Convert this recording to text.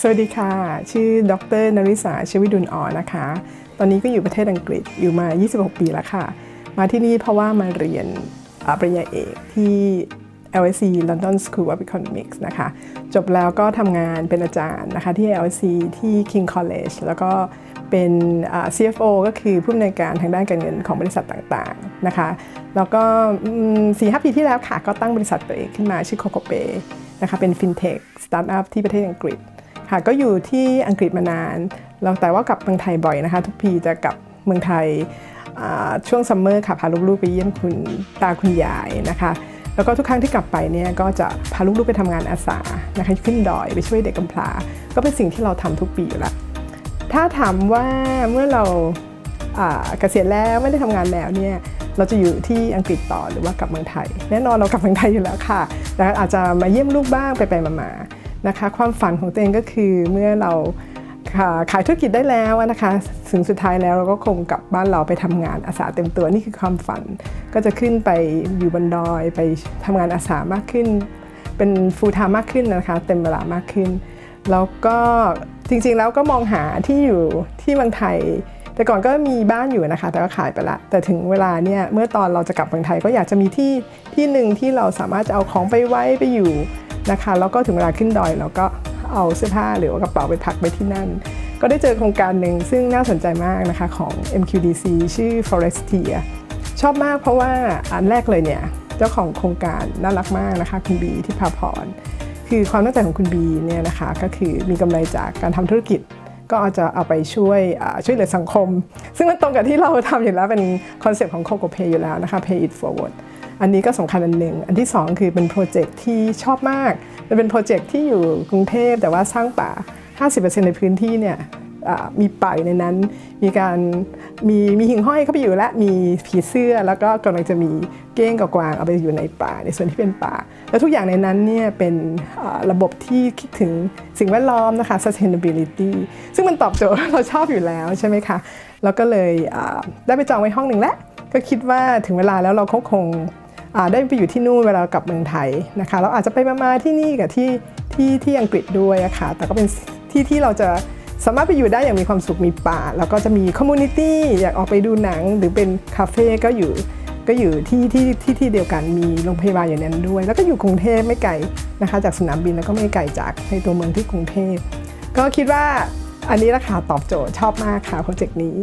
สวัสดีค่ะ ชื่อดรนริษาชวิดุลอ่อนนะคะ ตอนนี้ก็อยู่ประเทศอังกฤษอยู่มา 26 ปีแล้วค่ะ มาที่นี่เพราะว่ามาเรียนปริญญาเอกที่ LSE London School of Economics นะคะ จบแล้วก็ทำงานเป็นอาจารย์นะคะที่ LSE ที่ King College แล้วก็เป็น CFO ก็คือผู้อำนวยการทางด้านการเงินของบริษัทต่างๆนะคะ แล้วก็สี่ห้าปีที่แล้วค่ะ ก็ตั้งบริษัทตัวเองขึ้นมาชื่อ Coco Pay นะคะเป็น FinTech Startup ที่ประเทศอังกฤษ ค่ะก็อยู่ที่อังกฤษมานานแล้วแต่ว่ากลับเมืองไทยบ่อยนะคะ ทุกปีจะกลับเมืองไทยช่วงซัมเมอร์ค่ะพาลูกๆไปเยี่ยมคุณตาคุณยายนะคะแล้วก็ทุกครั้งที่กลับไปเนี่ยก็จะพาลูกๆไปทำงานอาสานะคะขึ้นดอยไปช่วยเด็กกำพร้าก็เป็นสิ่งที่เราทำทุกปีอยู่แล้วถ้าถามว่าเมื่อเราเกษียณแล้วไม่ได้ทำงานแล้วเนี่ยเราจะอยู่ที่อังกฤษต่อหรือว่ากลับเมืองไทย แน่นอนเรากลับเมืองไทยอยู่แล้วค่ะแต่อาจจะมาเยี่ยมลูกบ้างไปไปๆมาๆ นะคะความฝันของตัวเองก็คือเมื่อเราขายธุรกิจได้แล้วนะคะถึงสุดท้ายแล้วเราก็คงกลับบ้านเราไปทำงานอาสาเต็มตัวนี่คือความฝัน ก็จะขึ้นไปอยู่บนดอยไปทำงานอาสามากขึ้น เป็น full time มากขึ้นนะคะเต็มเวลามากขึ้น แล้วก็จริงๆแล้วก็มองหาที่อยู่ที่เมืองไทย แต่ก่อนก็มีบ้านอยู่นะคะ แต่ก็ขายไปละแต่ถึงเวลาเนี่ยเมื่อตอนเราจะกลับเมืองไทยก็อยากจะมีที่ที่หนึ่งที่เราสามารถจะเอาของไปไว้ไปอยู่ นะคะ แล้วก็ถึงเวลาขึ้นดอยเราก็เอาเสื้อผ้าหรือว่ากระเป๋าไปพักไว้ที่นั่น ก็ได้เจอโครงการหนึ่งซึ่งน่าสนใจมากนะคะของ MQDC ชื่อ Forestia ชอบมากเพราะว่าอันแรกเลยเนี่ยเจ้าของโครงการน่ารักมากนะคะคุณบีที่พาพร คือความตั้งใจของคุณบีเนี่ยนะคะก็คือมีกำไรจากการทำธุรกิจ ก็อาจจะเอาไปช่วยช่วยเหลือสังคม ซึ่งมันตรงกับที่เราทำอยู่แล้วเป็นคอนเซปต์ของ Coco Pay อยู่แล้วนะคะ Pay it forward อันนี้ก็สำคัญอันหนึ่ง อันที่ 2 คือเป็นโปรเจกต์ที่ชอบมาก มันเป็นโปรเจกต์ที่อยู่กรุงเทพแต่ว่าสร้างป่า 50%ในพื้นที่เนี่ยมีป่าอยู่ในนั้น มีการมีมีหิ่งห้อยเข้าไปอยู่และมีผีเสื้อแล้วก็กำลังจะมีเก้งกับกวางเอาไปอยู่ในป่าในส่วนที่เป็นป่า แล้วทุกอย่างในนั้นเนี่ยเป็นระบบที่คิดถึงสิ่งแวดล้อมนะคะ sustainability ซึ่งมันตอบโจทย์เราชอบอยู่แล้วใช่ไหมคะแล้วก็เลยได้ไปจองไว้ห้องหนึ่งแล้วก็คิดว่าถึงเวลาแล้วเราก็คงอ่า ได้ไปอยู่ที่นู่นเวลากลับเมืองไทยนะคะเราอาจจะไปมาที่นี่กับที่ที่ที่อังกฤษด้วยอะค่ะแต่ก็เป็นที่ที่เราจะสามารถไปอยู่ได้อย่างมีความสุขมีป่า แล้วก็จะมีคอมมูนิตี้อยากออกไปดูหนังหรือเป็นคาเฟ่ก็อยู่ก็อยู่ที่ที่ที่ที่เดียวกันมีโรงพยาบาลอย่างนั้นด้วย แล้วก็อยู่กรุงเทพไม่ไกลนะคะจากสนามบินแล้วก็ไม่ไกลจากในตัวเมืองที่กรุงเทพก็คิดว่าอันนี้ราคาตอบโจทย์ชอบมากค่ะโปรเจกต์นี้